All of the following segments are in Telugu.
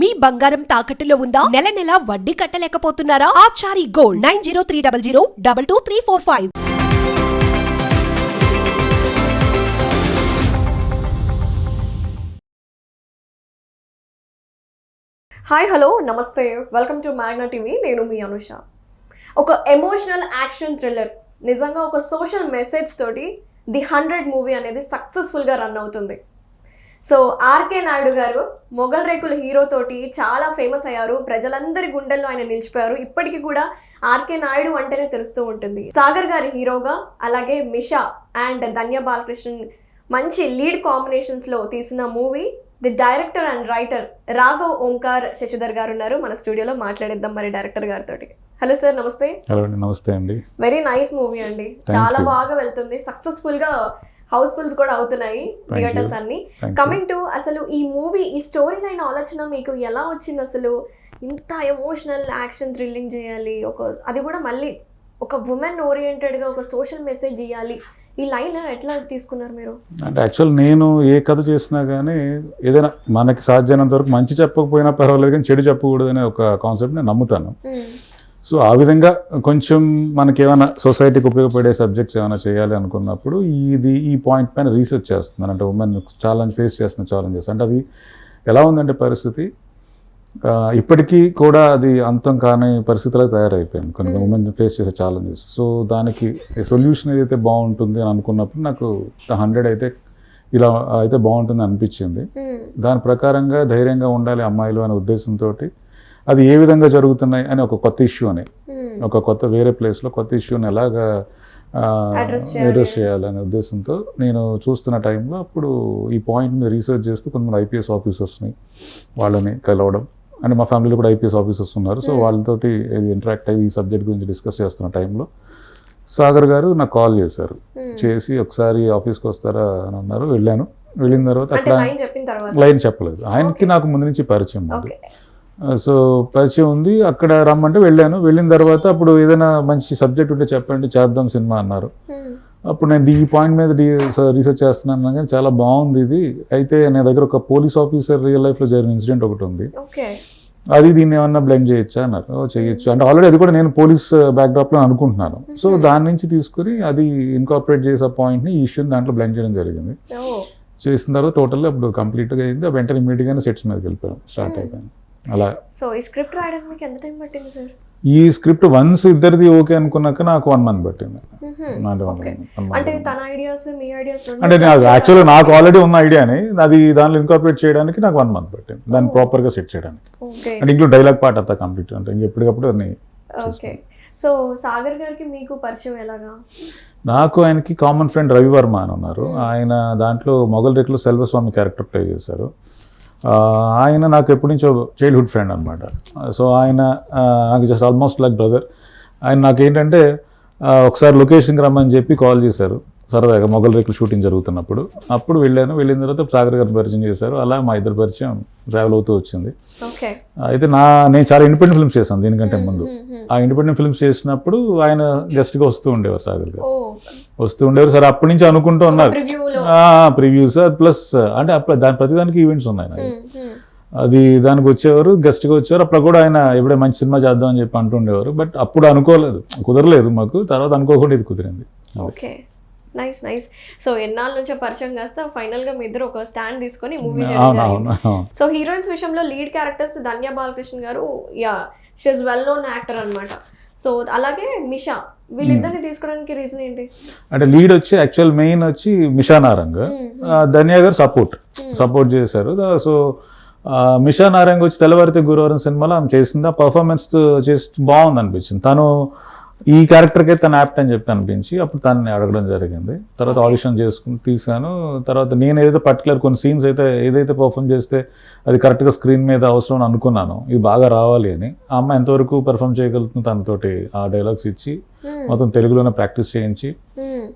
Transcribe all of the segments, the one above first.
మీ బంగారం తాకట్టులో ఉందా? నెల నెల వడ్డీ కట్టలేకపోతున్నారా? Achari gold nine zero three double zero double two three four five. Hi hello నమస్తే. వెల్కమ్ టు మ్యాగ్నా టీవీ నేను మీ అనుష. ఒక ఎమోషనల్ యాక్షన్ థ్రిల్లర్ నిజంగా ఒక సోషల్ మెసేజ్ తోటి ది హండ్రెడ్ మూవీ అనేది సక్సెస్ఫుల్గా రన్ అవుతుంది. సో ఆర్కే నాయుడు గారు మొఘల్ రేకుల హీరో తోటి చాలా ఫేమస్ అయ్యారు. ప్రజలందరి గుండెల్లో ఆయన నిలిచిపోయారు. ఇప్పటికీ కూడా ఆర్కే నాయుడు అంటేనే తెలుస్తూ ఉంటుంది. సాగర్ గారి హీరోగా అలాగే మిషా అండ్ ధన్య బాలకృష్ణన్ మంచి లీడ్ కాంబినేషన్స్లో తీసిన movie the director and writer Raghav Omkar Sashidhar garu ఉన్నారు. మన స్టూడియోలో మాట్లాడిద్దాం మరి డైరెక్టర్ గారితో హలో సార్ నమస్తే. హలో అండి నమస్తే అండి. వెరీ నైస్ మూవీ అండి. చాలా. బాగా వెళ్తుంది. సక్సెస్ఫుల్గా హౌస్ఫుల్స్ కూడా అవుతున్నాయి థియేటర్స్. అన్ని. కమింగ్ టు అసలు ఈ మూవీ ఈ స్టోరీ లైన్ ఆలోచన మీకు ఎలా వచ్చింది అసలు? ఇంత ఎమోషనల్ యాక్షన్ థ్రిల్లింగ్ చేయాలి ఒక అది కూడా మళ్ళీ ఒక ఉమెన్ ఓరియంటెడ్గా ఒక సోషల్ మెసేజ్ ఇవ్వాలి ఈ లైన్ ఎట్లా తీసుకున్నారు మీరు? అంటే యాక్చువల్ నేను ఏ కథ చేసినా కానీ ఏదైనా మనకి సాధ్యమైనంత వరకు మంచి చెప్పకపోయినా పర్వాలేదు కానీ చెడు చెప్పకూడదు అనే ఒక కాన్సెప్ట్ నేను నమ్ముతాను. సో ఆ విధంగా కొంచెం మనకి ఏమైనా సొసైటీకి ఉపయోగపడే సబ్జెక్ట్స్ ఏమైనా చేయాలి అనుకున్నప్పుడు ఇది ఈ పాయింట్ పైన రీసెర్చ్ చేస్తున్నాను అంటే ఉమెన్ ఛాలెంజ్ ఫేస్ చేస్తున్న ఛాలెంజెస్. అంటే అది ఎలా ఉందంటే పరిస్థితి ఇప్పటికీ కూడా అది అంతం కాని పరిస్థితిలో తయారైపోయింది. కొన్ని ఉమెన్ ఫేస్ చేసే ఛాలెంజెస్. సో దానికి సొల్యూషన్ ఏదైతే బాగుంటుంది అని అనుకున్నప్పుడు నాకు హండ్రెడ్ అయితే ఇలా అయితే బాగుంటుంది అనిపించింది. దాని ప్రకారంగా ధైర్యంగా ఉండాలి అమ్మాయిలు అనే ఉద్దేశంతో అది ఏ విధంగా జరుగుతున్నాయి అని ఒక కొత్త ఇష్యూ అని. ఒక కొత్త వేరే ప్లేస్లో కొత్త ఇష్యూని ఎలాగా. అడ్రస్ చేయాలనే ఉద్దేశంతో నేను చూస్తున్న టైంలో అప్పుడు ఈ పాయింట్ మీద రీసెర్చ్ చేస్తూ కొంతమంది ఐపీఎస్ ఆఫీసర్స్ని వాళ్ళని కలవడం అంటే మా ఫ్యామిలీలో కూడా ఐపీఎస్ ఆఫీసర్స్ ఉన్నారు. సో వాళ్ళతోటి ఇంటరాక్ట్ అయ్యి ఈ సబ్జెక్ట్ గురించి డిస్కస్ చేస్తున్న టైంలో సాగర్ గారు నాకు కాల్ చేశారు. చేసి ఒకసారి ఆఫీస్కి వస్తారా అని అన్నారు. వెళ్ళాను. వెళ్ళిన తర్వాత అక్కడ లైన్ చెప్పలేదు. ఆయనకి నాకు ముందు నుంచి పరిచయం ఉంది. సో పరిచయం ఉంది. అక్కడ రమ్మంటే వెళ్ళాను. వెళ్ళిన తర్వాత అప్పుడు ఏదైనా మంచి సబ్జెక్ట్ ఉంటే చెప్పండి చేద్దాం సినిమా అన్నారు. అప్పుడు నేను ఈ పాయింట్ మీద రీసెర్చ్ చేస్తున్నాను కానీ చాలా బాగుంది ఇది. అయితే నా దగ్గర ఒక పోలీస్ ఆఫీసర్ రియల్ లైఫ్లో జరిగిన ఇన్సిడెంట్ ఒకటి ఉంది. అది దీన్ని ఏమన్నా బ్లెండ్ చేయొచ్చా అన్నారు. "ఓ, చేయొచ్చు. అంటే ఆల్రెడీ అది కూడా నేను పోలీస్ బ్యాక్డ్రాప్లో అనుకుంటున్నాను. సో దాని నుంచి తీసుకుని అది ఇన్కార్పొరేట్ చేసే పాయింట్ని ఈ ఇష్యూని దాంట్లో బ్లెండ్ చేయడం జరిగింది. చేసిన తర్వాత టోటల్ అప్పుడు కంప్లీట్గా అయింది. వెంటనే ఇమీడియట్గానే సెట్స్ మీదకి వెళ్ళిపోయాం. స్టార్ట్ అయిపోయాను అలా. సో ఈ స్క్రిప్ట్ రాయడానికి మీకు ఎంత టైం పట్టింది సార్ ఈ స్క్రిప్ట్ వన్స్ ఇద్దరిది ఓకే అనుకున్నాక నాకు వన్ మంత్ పట్టింది. అంటే month. అంటే తన ఐడియాస్ మీ ఐడియాస్ అంటే నాకు యాక్చువల్గా నాకు ఆల్రెడీ ఉన్న ఐడియాని అది దానిలో ఇన్కార్పొరేట్ చేయడానికి నాకు వన్ మంత్ పట్టింది. దాన్ని ప్రాపర్గా సెట్ చేయడానికి. అంటే ఇంక్లూడ్ డైలాగ్ పార్ట్ అంతా కంప్లీట్ అంటే ఎప్పటికప్పుడు అన్ని ఓకే సో సాగర్ గారికి మీకు పరిచయం ఎలాగా? నాకు ఆయనకి కామన్ ఫ్రెండ్ రవి వర్మ అని ఉన్నారు. ఆయన దాంట్లో మొగల్ రేట్లో సెల్వస్వామి క్యారెక్టర్ ప్లే చేశారు. ఆయన నాకు ఎప్పటి నుంచో చైల్డ్హుడ్ ఫ్రెండ్ అనమాట సో ఆయన నాకు జస్ట్ ఆల్మోస్ట్ లైక్ బ్రదర్ ఆయన నాకేంటంటే ఏంటంటే ఒకసారి లొకేషన్కి రమ్మని చెప్పి కాల్ చేశారు. సరదాగా మొగల్ రేకులు షూటింగ్ జరుగుతున్నప్పుడు అప్పుడు వెళ్ళాను. వెళ్ళిన తర్వాత సాగర్ గారిని పరిచయం చేశారు. అలా మా ఇద్దరు పరిచయం ట్రావెల్ అవుతూ వచ్చింది. అయితే నా నేను చాలా ఇండిపెండెంట్ ఫిల్మ్స్ చేశాను దీనికంటే ముందు. ఆ ఇండిపెండెంట్ ఫిల్మ్స్ చేసినప్పుడు ఆయన గెస్ట్గా వస్తూ ఉండేవారు సాగర్ గారు. వస్తూ ఉండేవారు. సరే అప్పటి నుంచి అనుకుంటూ ఉన్నారు. ప్రివ్యూస్ ప్లస్ అంటే అప్పుడు దాని ప్రతిదానికి ఈవెంట్స్ ఉన్నాయి నాకు. అది దానికి వచ్చేవారు గెస్ట్గా వచ్చేవారు. అప్పుడు కూడా ఆయన ఎప్పుడే మంచి సినిమా చేద్దాం అని చెప్పి అంటుండేవారు బట్ అప్పుడు అనుకోలేదు. కుదరలేదు మాకు. తర్వాత అనుకోకుండా ఇది కుదిరింది. ఓకే. నైస్ నైస్ సో ఎన్నాళ్ళ నుంచో పరిచయం కాస్త ఫైనల్గా మీ ఇద్దరు ఒక స్టాండ్ తీసుకొని మూవీ. సో హీరోయిన్స్ విషయంలో lead characters Dhanya Balakrishna garu yeah she's well known actor అన్నమాట. సో అలాగే మిషా వీళ్ళిద్దరిని తీసుకోవడానికి రీజన్ ఏంటి? అంటే లీడ్ వచ్చి యాక్చువల్ మెయిన్ వచ్చి మిషా నారంగ్. ఆ, ధన్య గారు సపోర్ట్ సపోర్ట్ చేశారు. సో మిషా నారంగ్ వచ్చి తెల్లవారితే గురువారం సినిమాలో ఆమె చేసింది. ఆ పర్ఫార్మెన్స్ చేసి బాగుంది అనిపించింది తను ఈ క్యారెక్టర్కే తను యాప్ట్ అని చెప్పి అనిపించి అప్పుడు తనని అడగడం జరిగింది. తర్వాత ఆడిషన్ చేసుకుని తీసాను తర్వాత నేను ఏదైతే పర్టికులర్ కొన్ని సీన్స్ అయితే ఏదైతే పర్ఫామ్ చేస్తే అది కరెక్ట్గా స్క్రీన్ మీద అవసరం అని అనుకున్నాను ఇది బాగా రావాలి అని ఆ అమ్మాయి ఎంతవరకు పెర్ఫామ్ చేయగలుగుతుంది తనతోటి ఆ డైలాగ్స్ ఇచ్చి మొత్తం తెలుగులోనే ప్రాక్టీస్ చేయించి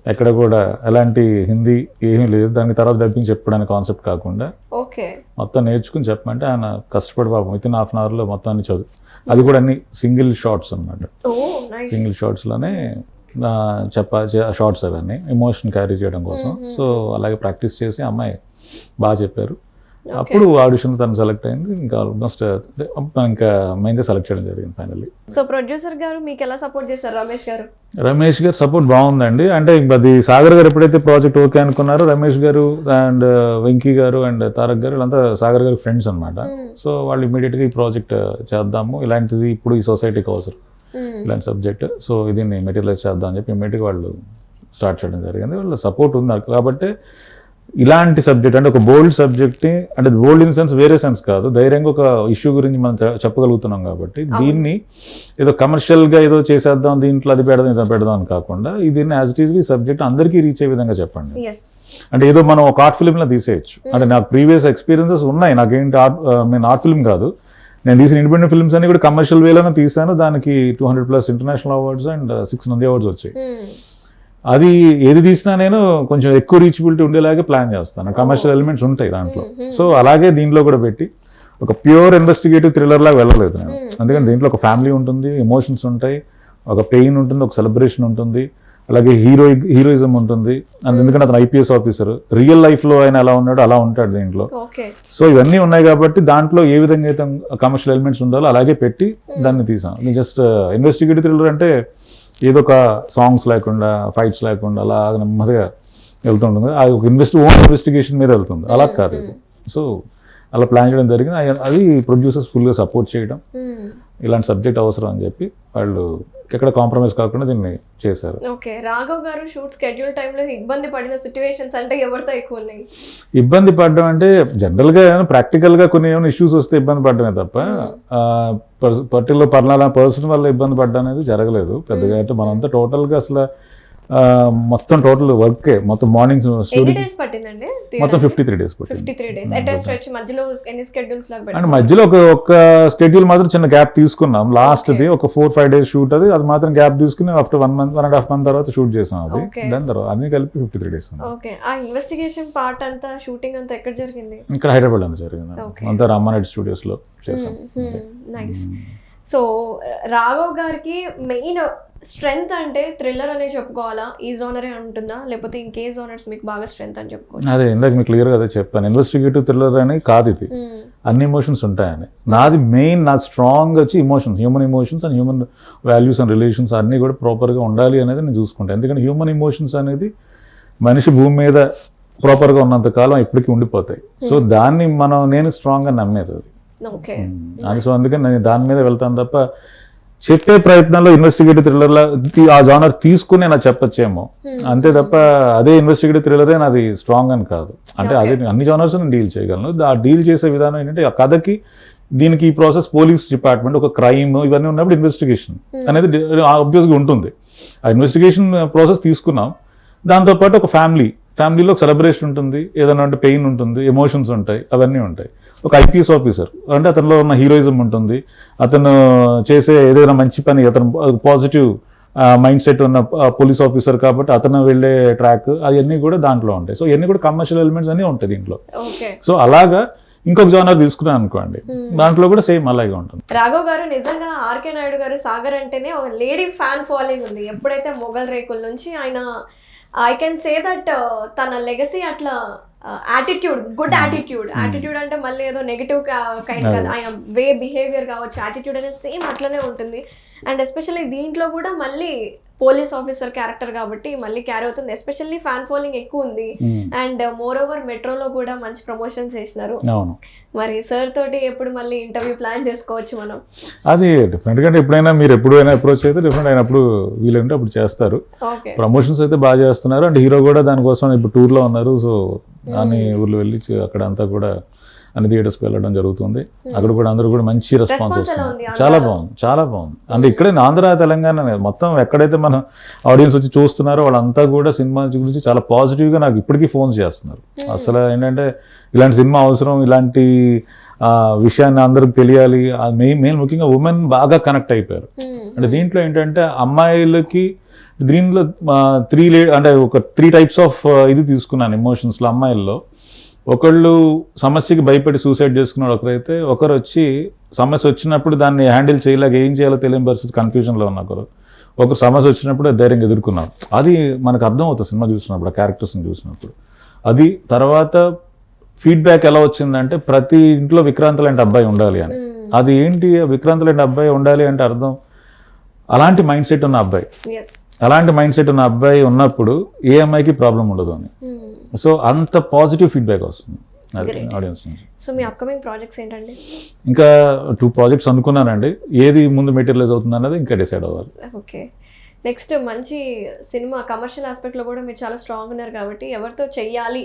ఎక్కడ కూడా ఎలాంటి హిందీ ఏమీ లేదు. దానికి తర్వాత డబ్బింగ్ చెప్పడానికి కాన్సెప్ట్ కాకుండా ఓకే మొత్తం నేర్చుకుని చెప్పమంటే ఆయన కష్టపడి పాపం విత్ ఇన్ హాఫ్ అన్ అవర్లో మొత్తం అన్ని చదువు అది కూడా అన్ని సింగిల్ షార్ట్స్ అనమాట సింగిల్ షార్ట్స్లోనే చెప్ప షార్ట్స్ అవన్నీ ఎమోషన్ క్యారీ చేయడం కోసం. సో అలాగే ప్రాక్టీస్ చేసి అమ్మాయి బాగా చెప్పారు. అప్పుడు ఆడిషన్ తను సెలెక్ట్ అయింది. ఇంకా ఆల్మోస్ట్ ఇంకా మెయిన్గా సెలెక్ట్ చేయడం జరిగింది ఫైనల్లీ సో ప్రొడ్యూసర్ గారు మీకు ఎలా సపోర్ట్ చేశారు రమేష్ గారు? రమేష్ గారు సపోర్ట్ బాగుందండి. అంటే అది సాగర్ గారు ఎప్పుడైతే ప్రాజెక్ట్ ఓకే అనుకున్నారో రమేష్ గారు అండ్ వెంకీ గారు అండ్ తారక్ గారు వీళ్ళంతా సాగర్ గారి ఫ్రెండ్స్ అనమాట సో వాళ్ళు ఇమీడియట్గా ఈ ప్రాజెక్ట్ చేద్దాము. ఇలాంటిది ఇప్పుడు ఈ సొసైటీకి అవసరం. Hmm. ఇలాంటి సబ్జెక్ట్ సో దీన్ని మెటీరియలైజ్ చేద్దాం అని చెప్పి ఇమీడియట్గా వాళ్ళు స్టార్ట్ చేయడం జరిగింది. వాళ్ళ సపోర్ట్ ఉంది. కాబట్టి ఇలాంటి సబ్జెక్ట్ అంటే ఒక బోల్డ్ సబ్జెక్ట్ని అంటే బోల్డ్ ఇన్ సెన్స్ వేరే సెన్స్ కాదు. ధైర్యంగా ఒక ఇష్యూ గురించి మనం చెప్పగలుగుతున్నాం కాబట్టి దీన్ని ఏదో కమర్షియల్గా ఏదో చేసేద్దాం దీంట్లో అది పెడదాం ఇది పెడదాం అని కాకుండా దీన్ని యాజ్ ఇట్ ఈస్ ఈ సబ్జెక్ట్ అందరికీ రీచ్ అయ్యే విధంగా చెప్పండి. అంటే ఏదో మనం ఒక ఆర్ట్ ఫిల్మ్లో తీసేయచ్చు. అంటే నాకు ప్రీవియస్ ఎక్స్పీరియన్సెస్ ఉన్నాయి. నాకేంటి ఆర్ట్ నేను ఆర్ట్ ఫిల్మ్ కాదు. నేను తీసిన ఇండిపెండెంట్ ఫిల్మ్స్ అన్ని కూడా కమర్షియల్ వేలోనే తీసాను దానికి two hundred plus international awards and six Nandi awards వచ్చాయి. Hmm. అది ఏది తీసినా నేను కొంచెం ఎక్కువ రీచబిలిటీ ఉండేలాగే ప్లాన్ చేస్తాను. కమర్షియల్ ఎలిమెంట్స్ ఉంటాయి దాంట్లో. సో అలాగే దీంట్లో కూడా పెట్టి ఒక ప్యూర్ ఇన్వెస్టిగేటివ్ థ్రిల్లర్ లాగా వెళ్ళలేదు నేను. అందుకని దీంట్లో ఒక ఫ్యామిలీ ఉంటుంది ఎమోషన్స్ ఉంటాయి ఒక పెయిన్ ఉంటుంది ఒక సెలబ్రేషన్ ఉంటుంది అలాగే హీరో హీరోయిజం ఉంటుంది. అండ్ ఎందుకంటే అతను ఐపీఎస్ ఆఫీసర్ రియల్ లైఫ్లో ఆయన ఎలా ఉన్నాడో అలా ఉంటాడు దీంట్లో. సో ఇవన్నీ ఉన్నాయి కాబట్టి దాంట్లో ఏ విధంగా అయితే కమర్షియల్ ఎలిమెంట్స్ ఉండాలో అలాగే పెట్టి దాన్ని తీసాం. జస్ట్ ఇన్వెస్టిగేటివ్ థ్రిల్లర్ అంటే ఏదో ఒక సాంగ్స్ లేకుండా ఫైట్స్ లేకుండా అలా నెమ్మదిగా వెళ్తుంటుంది. అది ఒక ఇన్వెస్ట్ ఓన్ ఇన్వెస్టిగేషన్ మీద వెళ్తుంది. అలా కాదు సో అలా ప్లాన్ చేయడం జరిగింది. అది ప్రొడ్యూసర్స్ ఫుల్గా సపోర్ట్ చేయడం. ఇలాంటి సబ్జెక్ట్ అవసరం అని చెప్పి వాళ్ళు ఎక్కడ కాంప్రమైజ్ కాకుండా దీన్ని చేశారు. ఓకే. రాఘవ్ గారు షూట్ స్కెడ్యూల్ టైంలో ఇబ్బంది పడిన సిచ్యువేషన్స్ అంటే ఎవరితో ఎక్కువ ఉన్నాయి? ఇబ్బంది పడడం అంటే జనరల్గా ప్రాక్టికల్గా కొన్ని ఏమైనా ఇష్యూస్ వస్తే ఇబ్బంది పడడమే తప్ప పర్టికులర్ పర్నాల పర్సన్ వల్ల ఇబ్బంది పడడం అనేది జరగలేదు. పెద్దగా అంటే మనంతా టోటల్గా అసలు మొత్తం టోటల్ వర్కే మొత్తం మార్నింగ్ మొత్తం ఫిఫ్టీ త్రీ డేస్ ఫిఫ్టీ పట్టింది త్రీ డేస్ ఎట్ స్ట్రెచ్ మధ్యలో ఎన్ని స్కెడ్యూల్స్ లాగా అండ్ మధ్యలో ఒక ఒక స్కెడ్యూల్ మాత్రం చిన్న గ్యాప్ తీసుకున్నాం. లాస్ట్ ది ఒక ఫోర్ ఫైవ్ డేస్ షూట్ అది. అది మాత్రం గ్యాప్ తీసుకుని after one month one and half month తర్వాత షూట్ చేసాం అది. దాని తర్వాత అన్ని కలిపి ఫిఫ్టీ త్రీ డేస్ ఓకే ఆ ఇన్వెస్టిగేషన్ పార్ట్ అంతా షూటింగ్ అంతా ఎక్కడ జరిగింది? ఇక్కడ హైదరాబాద్లో జరిగింది. అంతా రామారెడ్డి స్టూడియోస్లో చేసాం. నైస్ సో రాఘవ్ గారికి మెయిన్ స్ట్రెంగ్త్ అంటే థ్రిల్లర్ అనే చెప్పుకోవాలా? ఈ జోనరే ఉంటుందా? లేకపోతే ఇంకే జోనర్స్ మీకు బాగా స్ట్రెంగ్త్ అని చెప్పుకోవచ్చు? అదే ఇందాక మీకు క్లియర్గా అదే చెప్పాను. ఇన్వెస్టిగేటివ్ థ్రిల్లర్ అని కాదు ఇది. అన్ని ఎమోషన్స్ ఉంటాయని. నాది మెయిన్ నా స్ట్రాంగ్ వచ్చి emotions human emotions and human values and relations అన్నీ కూడా ప్రాపర్గా ఉండాలి అనేది నేను చూసుకుంటాను ఎందుకంటే హ్యూమన్ ఎమోషన్స్ అనేది మనిషి భూమి మీద ప్రాపర్గా ఉన్నంత కాలం ఇప్పటికీ ఉండిపోతాయి. సో దాన్ని మనం నేను స్ట్రాంగ్గా నమ్మేది అది. సో అందుకని నేను దాని మీద వెళ్తాను తప్ప చెప్పే ప్రయత్నంలో ఇన్వెస్టిగేటివ్ థ్రిల్లర్లా ఆ జానర్ తీసుకుని నేను చెప్పచ్చేమో. అంతే తప్ప అదే ఇన్వెస్టిగేటివ్ థ్రిల్లరే నాది స్ట్రాంగ్ అని కాదు. అంటే అదే అన్ని జానర్స్ నేను డీల్ చేయగలను. ఆ డీల్ చేసే విధానం ఏంటంటే ఆ కథకి దీనికి ఈ ప్రాసెస్ పోలీస్ డిపార్ట్మెంట్ ఒక క్రైమ్ ఇవన్నీ ఉన్నప్పుడు ఇన్వెస్టిగేషన్ అనేది ఆబ్వియస్గా ఉంటుంది. ఆ ఇన్వెస్టిగేషన్ ప్రాసెస్ తీసుకున్నాం. దాంతోపాటు ఒక ఫ్యామిలీ ఫ్యామిలీలో ఒక సెలబ్రేషన్ ఉంటుంది ఏదైనా అంటే పెయిన్ ఉంటుంది ఎమోషన్స్ ఉంటాయి అవన్నీ ఉంటాయి. ఒక ఐపీఎస్ ఆఫీసర్ అంటే అతనిలో ఉన్న హీరోయిజం ఉంటుంది. అతను చేసే ఏదైనా మంచి పని అతను పాజిటివ్ మైండ్ సెట్ ఉన్న పోలీస్ ఆఫీసర్ కాబట్టి అతను వెళ్ళే ట్రాక్ అవన్నీ కూడా దాంట్లో ఉంటాయి. సో ఇవన్నీ కూడా కమర్షియల్ ఎలిమెంట్స్ అన్నీ ఉంటాయి దీంట్లో. సో అలాగా ఇంకొక జానర్ తీసుకున్నాను అనుకోండి. దాంట్లో కూడా సేమ్ అలాగే ఉంటుంది. రాఘవ్ గారు నిజంగా ఆర్కే నాయుడు గారు సాగర్ అంటేనే ఒక లేడీ ఫ్యాన్ ఫాలోయింగ్ ఉంది. ఎప్పుడైతే మొఘల్ రేకుల నుంచి ఆయన ఐ కెన్ సే దట్ తన లెగసీ అట్లా యాటిట్యూడ్ గుడ్ యాటిట్యూడ్ యాటిట్యూడ్ అంటే మళ్ళీ ఏదో నెగిటివ్ కైండ్ కాదు. ఆయన వే బిహేవియర్ కావచ్చు. యాటిట్యూడ్ అనేది సేమ్ అట్లనే ఉంటుంది. అండ్ ఎస్పెషల్లీ దీంట్లో కూడా మళ్ళీ పోలీస్ ఆఫీసర్ క్యారెక్టర్ కాబట్టి మళ్ళీ క్యారీ అవుతుంది. ఎస్పెషల్లీ ఫ్యాన్ ఫాలోయింగ్ ఎక్కువ ఉంది. అండ్ మోర్ ఓవర్ మెట్రోలో కూడా మంచి ప్రమోషన్స్ చేసినారు. మరి సార్ తోటి ఎప్పుడు మళ్ళీ ఇంటర్వ్యూ ప్లాన్ చేసుకోవచ్చు మనం? అది డిఫరెంట్గా ఎప్పుడైనా మీరు ఎప్పుడైనా అప్రోచ్ అయితే డిఫరెంట్ అయినప్పుడు వీలంటే అప్పుడు చేస్తారు. ప్రమోషన్స్ అయితే బాగా చేస్తున్నారు. అండ్ హీరో కూడా దానికోసం ఇప్పుడు టూర్లో ఉన్నారు. సో దాన్ని ఊర్లో వెళ్ళి అక్కడ అంతా కూడా అన్ని థియేటర్స్కి వెళ్ళడం జరుగుతుంది. అక్కడ కూడా అందరూ కూడా మంచి రెస్పాన్స్ వస్తుంది? చాలా బాగుంది చాలా బాగుంది. అంటే ఇక్కడే ఆంధ్ర తెలంగాణ మొత్తం ఎక్కడైతే మన ఆడియన్స్ వచ్చి చూస్తున్నారో వాళ్ళంతా కూడా సినిమా గురించి చాలా పాజిటివ్గా నాకు ఇప్పటికీ ఫోన్స్ చేస్తున్నారు. అసలు ఏంటంటే ఇలాంటి సినిమా అవసరం ఇలాంటి ఆ, విషయాన్ని అందరికి తెలియాలి. మెయిన్ మెయిన్ ముఖ్యంగా ఉమెన్ బాగా కనెక్ట్ అయిపోయారు. అంటే దీంట్లో ఏంటంటే అమ్మాయిలకి దీంట్లో త్రీ లే అంటే ఒక త్రీ టైప్స్ ఆఫ్ ఇది తీసుకున్నాను ఎమోషన్స్లో అమ్మాయిల్లో. ఒకళ్ళు సమస్యకి భయపడి సూసైడ్ చేసుకున్నాడు ఒకరైతే ఒకరు వచ్చి సమస్య వచ్చినప్పుడు దాన్ని హ్యాండిల్ చేయలేక ఏం చేయాలో తెలియని పరిస్థితి కన్ఫ్యూజన్లో ఉన్న ఒకరు. ఒక సమస్య వచ్చినప్పుడు ధైర్యంగా ఎదుర్కొన్నారు. అది మనకు అర్థం అవుతుంది సినిమా చూసినప్పుడు ఆ క్యారెక్టర్స్ని చూసినప్పుడు. అది తర్వాత ఫీడ్బ్యాక్ ఎలా వచ్చిందంటే ప్రతి ఇంట్లో విక్రాంత్ లాంటి అబ్బాయి ఉండాలి అని. అది ఏంటి? విక్రాంత్ లాంటి అబ్బాయి ఉండాలి అంటే అర్థం అలాంటి మైండ్ సెట్ ఉన్న అబ్బాయి. అలాంటి మైండ్ సెట్ ఉన్న అబ్బాయి ఉన్నప్పుడు ఏ అమ్మాయికి ప్రాబ్లం ఉండదు అని. సో అంత పాజిటివ్ ఫీడ్బ్యాక్ వస్తుంది. ఆడియన్స్ సో మీ అప్కమింగ్ ప్రాజెక్ట్స్ ఏంటండి? ఇంకా టూ ప్రాజెక్ట్స్ అనుకున్నానండి. ఏది ముందు మెటీరియలైజ్ అవుతుంది అన్నది ఇంకా డిసైడ్ అవ్వాలి. ఓకే నెక్స్ట్ మంచి సినిమా కమర్షియల్ ఆస్పెక్ట్లో కూడా మీరు చాలా స్ట్రాంగ్ ఉన్నారు కాబట్టి ఎవరితో చెయ్యాలి?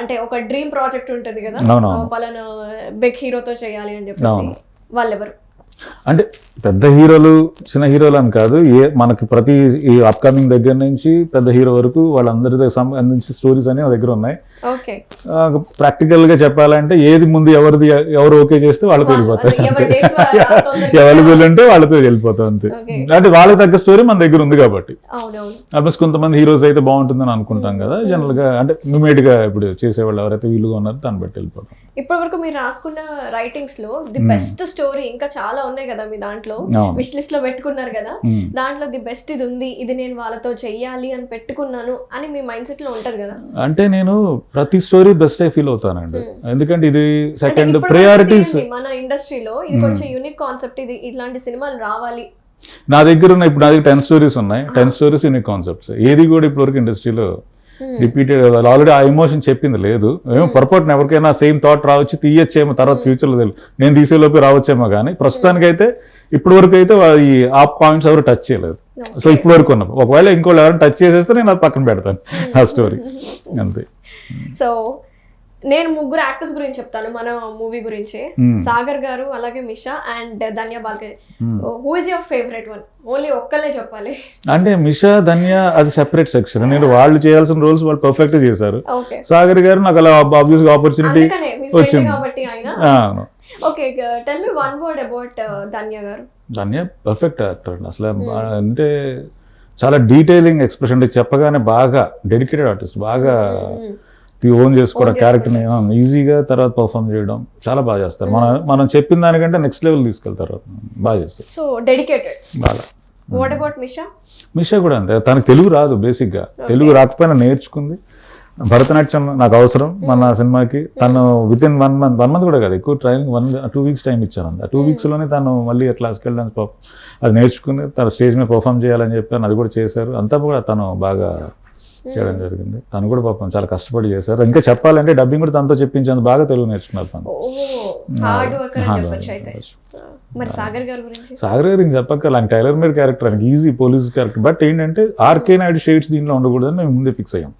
అంటే ఒక డ్రీమ్ ప్రాజెక్ట్ ఉంటుంది కదా? పలానా బిగ్ హీరోతో చేయాలి అని చెప్పేసి. వాళ్ళెవరు? అంటే పెద్ద హీరోలు చిన్న హీరోలు అని కాదు ఏ మనకి ప్రతి ఈ అప్కమింగ్ దగ్గర నుంచి పెద్ద హీరో వరకు వాళ్ళందరి సంబంధించి స్టోరీస్ అనేవి దగ్గర ఉన్నాయి. ప్రాక్టికల్గా చెప్పాలంటే ఏది ముందు ఎవరిది ఎవరు ఓకే చేస్తే వాళ్ళతో వెళ్ళిపోతాయి అంటే ఎవరి dates వాళ్ళ తొందరగా అవైలబుల్ ఉంటే వాళ్ళతో వెళ్ళిపోతాం అంతే. అంటే వాళ్ళకి తగ్గ స్టోరీ మన దగ్గర ఉంది కాబట్టి. ఆల్మోస్ట్ కొంతమంది హీరోస్ అయితే బాగుంటుందని అనుకుంటాం కదా. జనరల్గా అంటే ఇమీడియట్గా ఇప్పుడు చేసేవాళ్ళు ఎవరైతే వీలుగా ఉన్నారో దాన్ని బట్టి వెళ్ళిపోతాం. ఇప్పటి వరకు మీరు రాసుకున్న రైటింగ్స్లో ది బెస్ట్ స్టోరీ ఇంకా చాలా ఉన్నాయి కదా మీ దాంట్లో. విష్ లిస్ట్లో పెట్టుకున్నారు కదా. Hmm. దాంట్లో ది బెస్ట్ ఇది ఉంది ఇది నేను వాళ్ళతో చెయ్యాలి అని పెట్టుకున్నాను అని మీ మైండ్ సెట్లో ఉంటది కదా. అంటే నేను ప్రతి స్టోరీ బెస్ట్ ఫీల్ అవుతానండి. ఎందుకంటే ఇది సెకండ్ ప్రయారిటీస్ మన ఇండస్ట్రీలో ఇది కొంచెం యూనిక్ కాన్సెప్ట్ ఇది ఇట్లాంటి సినిమాలు రావాలి. నా దగ్గర ఉన్న ఇప్పుడు నా దగ్గర టెన్ స్టోరీస్ ఉన్నాయి. టెన్ స్టోరీస్ యూనిక్ కాన్సెప్ట్స్ ఏది కూడా ఇప్పటివరకు ఇండస్ట్రీలో రిపీటెడ్ ఆల్రెడీ ఆ ఎమోషన్ చెప్పింది లేదు. ఏమో పొరపాటున ఎవరికైనా సేమ్ థాట్ రావచ్చు తీయచ్చేమో తర్వాత ఫ్యూచర్లో తెలియదు నేను తీసేలోపు రావచ్చేమో కానీ ప్రస్తుతానికైతే ఇప్పటి వరకు అయితే ఈ ఆ పాయింట్స్ ఎవరు టచ్ చేయలేదు. సో ఇప్పటి వరకు ఉన్నాం ఒకవేళ ఇంకోళ్ళు ఎవరైనా టచ్ చేసేస్తే నేను అది పక్కన పెడతాను. ఆ స్టోరీ అంతే. సో నేను ముగ్గురు యాక్టర్స్ గురించి చెప్తాను మన మూవీ గురించి. Hmm. సాగర్ గారు అలాగే Misha and Dhanya బాల్కే. Who is your favourite one only ఒక్కళ్ళే చెప్పాలి. అంటే మిషా ధన్య అది సెపరేట్ సెక్షన్ నేను వాళ్ళు చేయాల్సిన రోల్స్ వాళ్ళు పర్ఫెక్ట్ చేశారు. సాగర్ గారు నాకు అలా ఆబ్వియస్గా ఆపర్చునిటీ వచ్చింది. కాబట్టి ఆయన. Okay tell me one word about Dhanya garu. Dhanya perfect actor అసలు అంటే చాలా డీటెయిలింగ్ ఎక్స్ప్రెషన్ అంటే చెప్పగానే బాగా డెడికేటెడ్ ఆర్టిస్ట్ బాగా ఓన్ చేసుకోవడం క్యారెక్టర్ని ఈజీగా తర్వాత పర్ఫామ్ చేయడం చాలా బాగా చేస్తారు. మన మనం చెప్పిన దానికంటే నెక్స్ట్ లెవెల్ తీసుకెళ్తారు. బాగా చేస్తారు. సో డెడికేటెడ్ బాగా. వాట్ అబౌట్ మిషా మిషా కూడా అంతే. తనకు తెలుగు రాదు బేసిక్గా తెలుగు రాకపోయినా నేర్చుకుంది. భరతనాట్యం నాకు అవసరం. మన సినిమాకి తను with in one month one month కూడా కాదు ఎక్కువ training one two weeks time ఇచ్చాను ఆ టూ వీక్స్లోనే తను మళ్ళీ క్లాసికల్ డాన్స్ అది నేర్చుకుని తన స్టేజ్ మీద పర్ఫామ్ చేయాలని చెప్పాను అది కూడా చేశారు. అంతా కూడా తను బాగా చేయడం జరిగింది. తను కూడా పాపం చాలా కష్టపడి చేశారు. ఇంకా చెప్పాలంటే డబ్బింగ్ కూడా తనతో చెప్పించేందుకు బాగా తెలుగు నేర్చుకున్నారు తను. సాగర్ గారి చెప్పక్క ఆయన టైలర్ మేడ్ క్యారెక్టర్ ఆయనకి ఈజీ పోలీస్ క్యారెక్టర్ బట్ ఏంటంటే ఆర్కే నాయుడు షేడ్స్ దీంట్లో ఉండకూడదని మేము ముందే ఫిక్స్ అయ్యాం.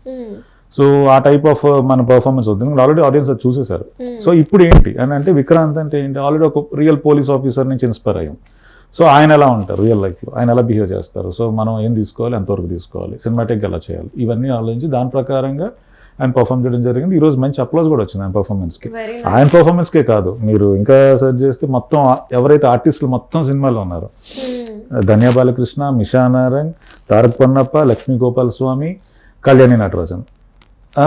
సో ఆ టైప్ ఆఫ్ మన పర్ఫార్మెన్స్ వద్దు. ఆల్రెడీ ఆడియన్స్ అది చూసేశారు. సో ఇప్పుడు ఏంటి అని అంటే విక్రాంత్ అంటే ఏంటి? ఆల్రెడీ ఒక రియల్ పోలీస్ ఆఫీసర్ నుంచి ఇన్స్పైర్ అయ్యాం. సో ఆయన ఎలా ఉంటారు? రియల్ లైఫ్లో ఆయన ఎలా బిహేవ్ చేస్తారు? సో మనం ఏం తీసుకోవాలి? ఎంతవరకు తీసుకోవాలి? సినిమాటిక్ ఎలా చేయాలి? ఇవన్నీ ఆలోచించి దాని ప్రకారంగా ఆయన పర్ఫామ్ చేయడం జరిగింది. ఈ రోజు మంచి అప్లోజ్ కూడా వచ్చింది ఆయన పర్ఫార్మెన్స్కి ఆయన పర్ఫార్మెన్స్కే కాదు. మీరు ఇంకా సెర్చ్ చేస్తే మొత్తం ఎవరైతే ఆర్టిస్టులు మొత్తం సినిమాలో ఉన్నారో. ధన్య బాలకృష్ణ మిషా నారాయణ్ తారక్ పొన్నప్ప లక్ష్మీ గోపాల స్వామి కళ్యాణి నటరాజన్.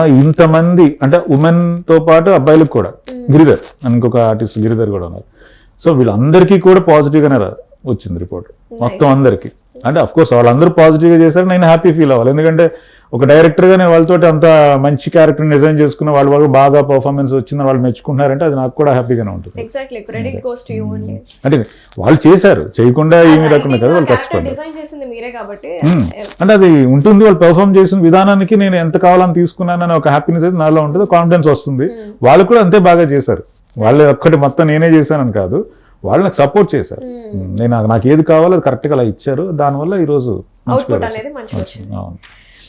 ఇంతమంది అంటే ఉమెన్తో పాటు అబ్బాయిలకు కూడా. గిరిధర్ ఇంకొక ఆర్టిస్ట్ గిరిధర్ కూడా ఉన్నారు. సో వీళ్ళందరికీ కూడా పాజిటివ్ గానే రా- వచ్చింది రిపోర్ట్ మొత్తం అందరికీ. అంటే అఫ్ కోర్స్ వాళ్ళందరూ పాజిటివ్గా చేశారు నేను హ్యాపీ ఫీల్ అవ్వాలి. ఎందుకంటే ఒక డైరెక్టర్గా నేను వాళ్ళతో అంత మంచి క్యారెక్టర్ డిజైన్ చేసుకున్న వాళ్ళు వాళ్ళు బాగా పర్ఫార్మెన్స్ వచ్చిందని వాళ్ళు మెచ్చుకుంటున్నారంటే అది నాకు కూడా హ్యాపీగానే ఉంటుంది. అంటే వాళ్ళు చేశారు. చేయకుండా ఏమీ లేకుండా కదా వాళ్ళు కష్టపడ్డారు. Hmm. అంటే అది ఉంటుంది. వాళ్ళు పెర్ఫామ్ చేసిన విధానానికి నేను ఎంత కావాలని తీసుకున్నానని ఒక హ్యాపీనెస్ అయితే నాలో ఉంటుంది. కాన్ఫిడెన్స్ వస్తుంది. వాళ్ళు కూడా అంతే బాగా చేశారు. వాళ్ళు ఒక్కటి మొత్తం నేనే చేశానని కాదు. వాళ్ళు నాకు సపోర్ట్ చేశారు. నేను నాకు- ఏది కావాలో అది కరెక్ట్గా అలా ఇచ్చారు. దానివల్ల ఈరోజు. అవును.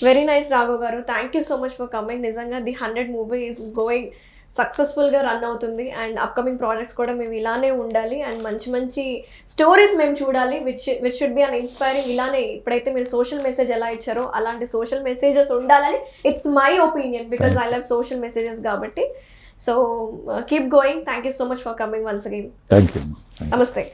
Very nice Raghav garu. Thank you so much for coming నిజంగా the hundred movie is going సక్సెస్ఫుల్గా రన్ అవుతుంది. అండ్ అప్కమింగ్ ప్రాజెక్ట్స్ కూడా మేము ఇలానే ఉండాలి. అండ్ మంచి మంచి స్టోరీస్ మేము చూడాలి which which should be an inspiring ఇలానే ఇప్పుడైతే మీరు సోషల్ మెసేజ్ ఎలా ఇచ్చారో అలాంటి సోషల్ మెసేజెస్ ఉండాలని it's my opinion because I love social messages కాబట్టి. So keep going thank you so much for coming once again నమస్తే